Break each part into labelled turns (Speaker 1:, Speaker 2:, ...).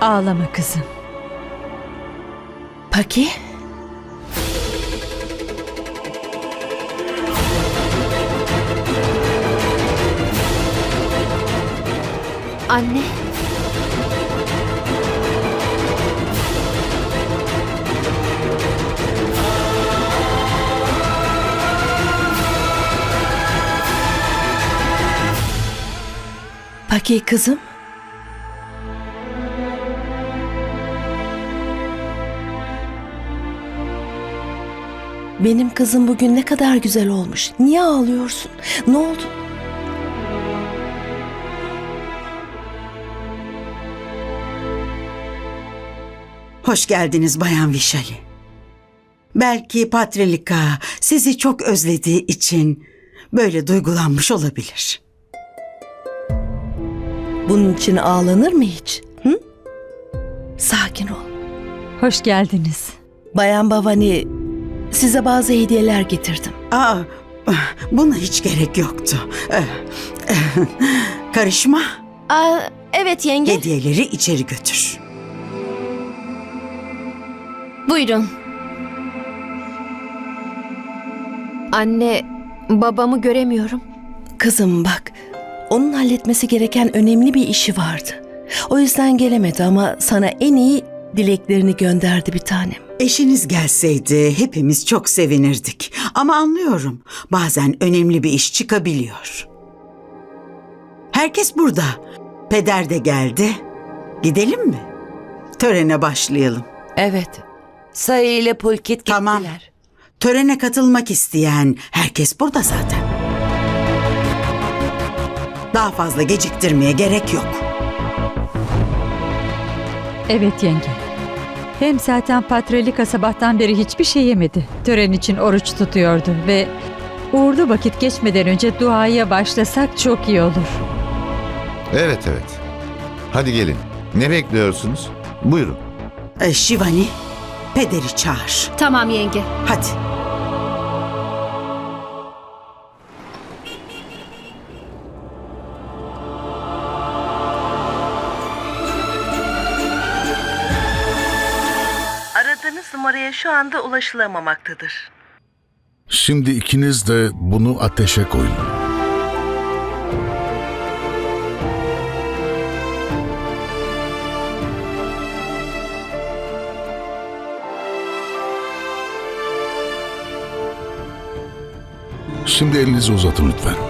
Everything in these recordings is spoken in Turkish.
Speaker 1: Ağlama kızım.
Speaker 2: Paki?
Speaker 3: Anne.
Speaker 2: Paki kızım? Benim kızım bugün ne kadar güzel olmuş. Niye ağlıyorsun? Ne oldu?
Speaker 4: Hoş geldiniz Bayan Vişali. Belki Patrilika sizi çok özlediği için böyle duygulanmış olabilir.
Speaker 2: Bunun için ağlanır mı hiç? Hı? Sakin ol.
Speaker 1: Hoş geldiniz.
Speaker 2: Bayan Bavani, size bazı hediyeler getirdim.
Speaker 4: Aa, buna hiç gerek yoktu. Karışma,
Speaker 3: Aa, evet yenge.
Speaker 4: hediyeleri içeri götür.
Speaker 3: Buyurun. Anne, babamı göremiyorum.
Speaker 2: Kızım bak, onun halletmesi gereken önemli bir işi vardı. O yüzden gelemedi ama sana en iyi dileklerini gönderdi bir tanem.
Speaker 4: Eşiniz gelseydi hepimiz çok sevinirdik. Ama anlıyorum, bazen önemli bir iş çıkabiliyor. Herkes burada. Peder de geldi. Gidelim mi? Törene başlayalım.
Speaker 5: Evet. Sayı ile Pulkit gittiler.
Speaker 4: Tamam. Törene katılmak isteyen herkes burada zaten. Daha fazla geciktirmeye gerek yok.
Speaker 1: Evet yenge. Hem zaten Patrelika sabahtan beri hiçbir şey yemedi. Tören için oruç tutuyordu ve uğurlu vakit geçmeden önce duaya başlasak çok iyi olur.
Speaker 6: Evet evet. Hadi gelin. Ne bekliyorsunuz? Buyurun.
Speaker 4: Ee, Şivani, pederi çağır.
Speaker 3: Tamam yenge.
Speaker 4: Hadi.
Speaker 7: Şu anda ulaşılamamaktadır.
Speaker 8: Şimdi ikiniz de bunu ateşe koyun. Şimdi elinizi uzatın lütfen.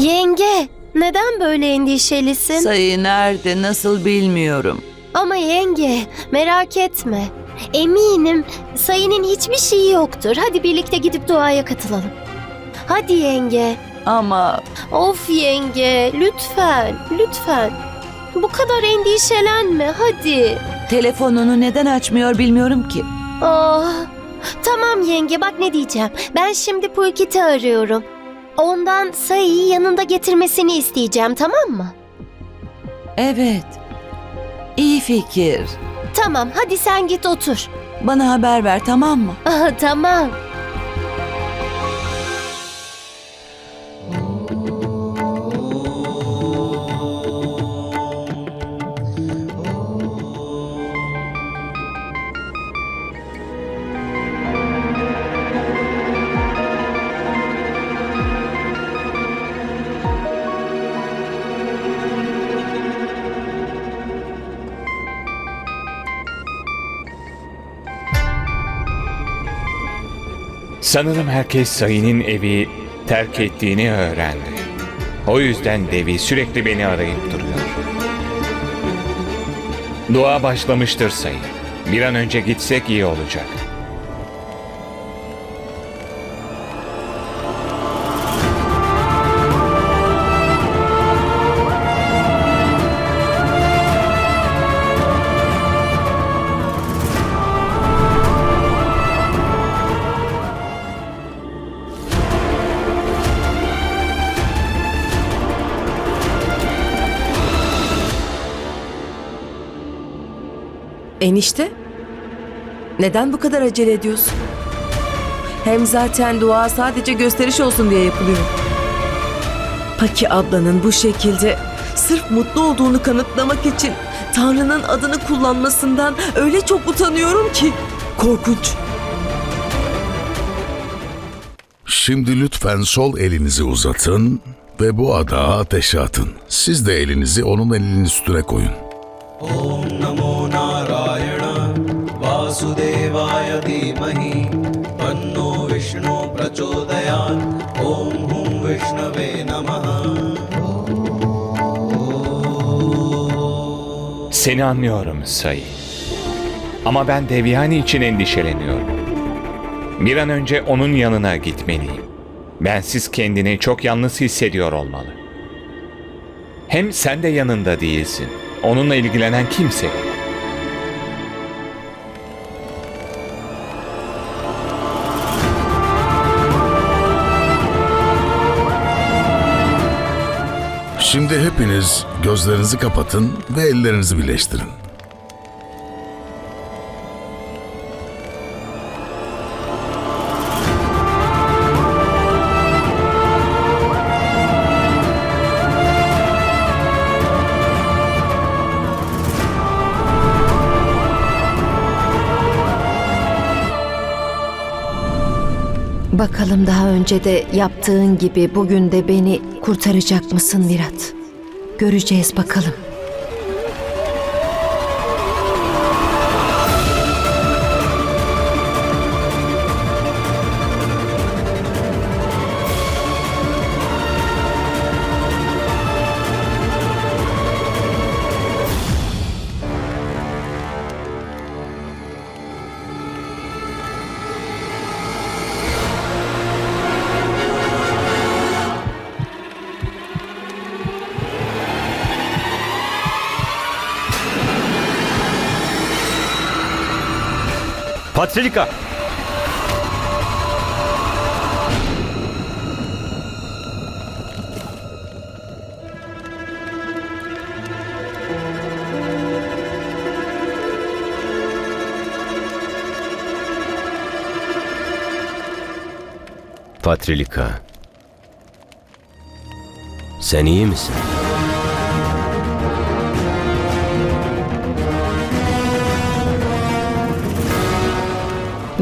Speaker 3: Yenge, neden böyle endişelisin?
Speaker 5: Sayı nerede nasıl bilmiyorum.
Speaker 3: Ama yenge, merak etme. Eminim sayının hiçbir şeyi yoktur. Hadi birlikte gidip duaya katılalım. Hadi yenge.
Speaker 5: Ama
Speaker 3: Of yenge, lütfen, lütfen. Bu kadar endişelenme, hadi.
Speaker 5: telefonunu neden açmıyor bilmiyorum ki.
Speaker 3: Ah, tamam yenge bak ne diyeceğim. Ben şimdi Pulkit'i arıyorum. Ondan sayıyı yanında getirmesini isteyeceğim tamam mı?
Speaker 5: Evet. İyi fikir.
Speaker 3: Tamam hadi sen git otur.
Speaker 5: Bana haber ver tamam mı?
Speaker 3: Ah, tamam.
Speaker 9: Sanırım herkes Sayı'nın evi terk ettiğini öğrendi. O yüzden Devi sürekli beni arayıp duruyor. Dua başlamıştır Sayı. Bir an önce gitsek iyi olacak.
Speaker 2: Enişte?
Speaker 10: Neden bu kadar acele ediyorsun? Hem zaten dua sadece gösteriş olsun diye yapılıyor. Paki ablanın bu şekilde sırf mutlu olduğunu kanıtlamak için Tanrı'nın adını kullanmasından öyle çok utanıyorum ki. Korkunç.
Speaker 8: Şimdi lütfen sol elinizi uzatın ve bu adağı ateşe atın. Siz de elinizi onun elinin üstüne koyun.
Speaker 11: नमो नारायण वासुदेवाय धीमहि तन्नो विष्णु प्रचोदयात् ॐ हुं विष्णवे नमः
Speaker 9: Seni anlıyorum Sayı. Ama ben Devyani için endişeleniyorum. Bir an önce onun yanına gitmeliyim. Bensiz kendini çok yalnız hissediyor olmalı. Hem sen de yanında değilsin. Onunla ilgilenen kimse.
Speaker 8: Şimdi hepiniz gözlerinizi kapatın ve ellerinizi birleştirin.
Speaker 3: Bakalım daha önce de yaptığın gibi bugün de beni kurtaracak mısın Virat? Göreceğiz bakalım.
Speaker 12: Patrilika! Patrilika. Sen iyi misin?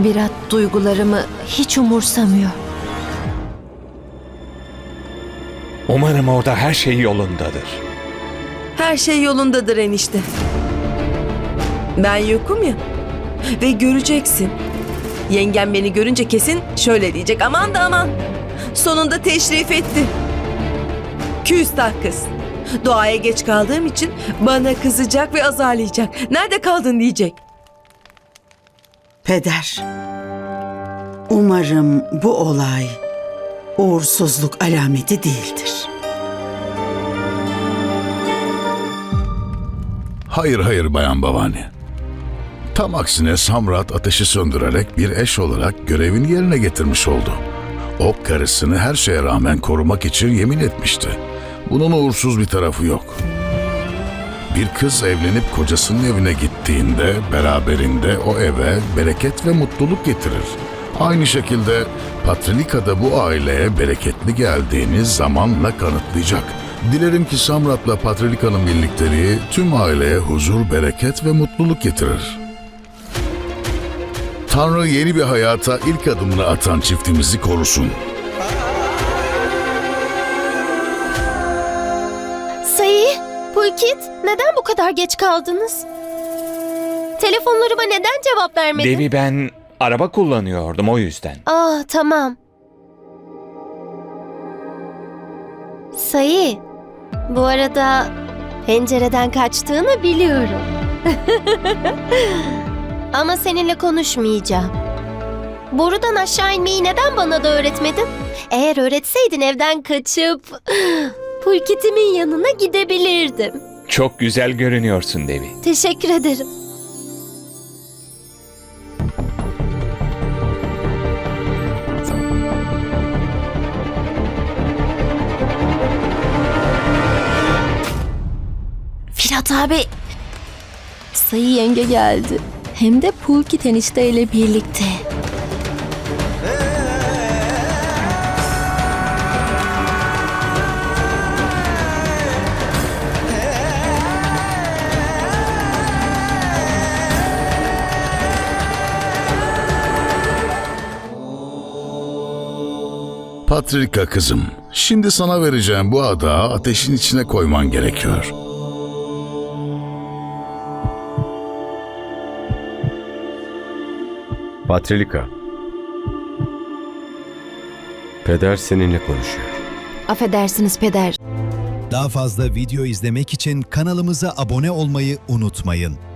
Speaker 3: Virat duygularımı hiç umursamıyor.
Speaker 9: Umarım orada her şey yolundadır.
Speaker 10: Her şey yolundadır enişte. Ben yokum ya. Ve göreceksin. Yengem beni görünce kesin şöyle diyecek. Aman da aman. Sonunda teşrif etti. Küstah kız. Doğaya geç kaldığım için bana kızacak ve azarlayacak. Nerede kaldın diyecek.
Speaker 4: Peder, umarım bu olay uğursuzluk alameti değildir.
Speaker 8: Hayır hayır Bayan Bavani. Tam aksine Samrat ateşi söndürerek bir eş olarak görevini yerine getirmiş oldu. O karısını her şeye rağmen korumak için yemin etmişti. Bunun uğursuz bir tarafı yok. Bir kız evlenip kocasının evine gittiğinde beraberinde o eve bereket ve mutluluk getirir. Aynı şekilde Patrilika da bu aileye bereketli geldiğini zamanla kanıtlayacak. Dilerim ki Samrat'la Patrilika'nın birlikteliği tüm aileye huzur, bereket ve mutluluk getirir. Tanrı yeni bir hayata ilk adımını atan çiftimizi korusun.
Speaker 3: Pulkit, neden bu kadar geç kaldınız? Telefonlarıma neden cevap vermedin?
Speaker 9: Devi ben araba kullanıyordum o yüzden.
Speaker 3: Ah tamam. Sayı, bu arada pencereden kaçtığını biliyorum. Ama seninle konuşmayacağım. Borudan aşağı inmeyi neden bana da öğretmedin? Eğer öğretseydin evden kaçıp Pulkit'imin yanına gidebilirdim.
Speaker 9: Çok güzel görünüyorsun Devi.
Speaker 3: Teşekkür ederim. Firat abi. Sayı yenge geldi. Hem de Pulki teniste ile birlikte.
Speaker 8: Patrika kızım, şimdi sana vereceğim bu adağı ateşin içine koyman gerekiyor.
Speaker 12: Patrilika. Peder seninle konuşuyor.
Speaker 3: Affedersiniz peder.
Speaker 13: Daha fazla video izlemek için kanalımıza abone olmayı unutmayın.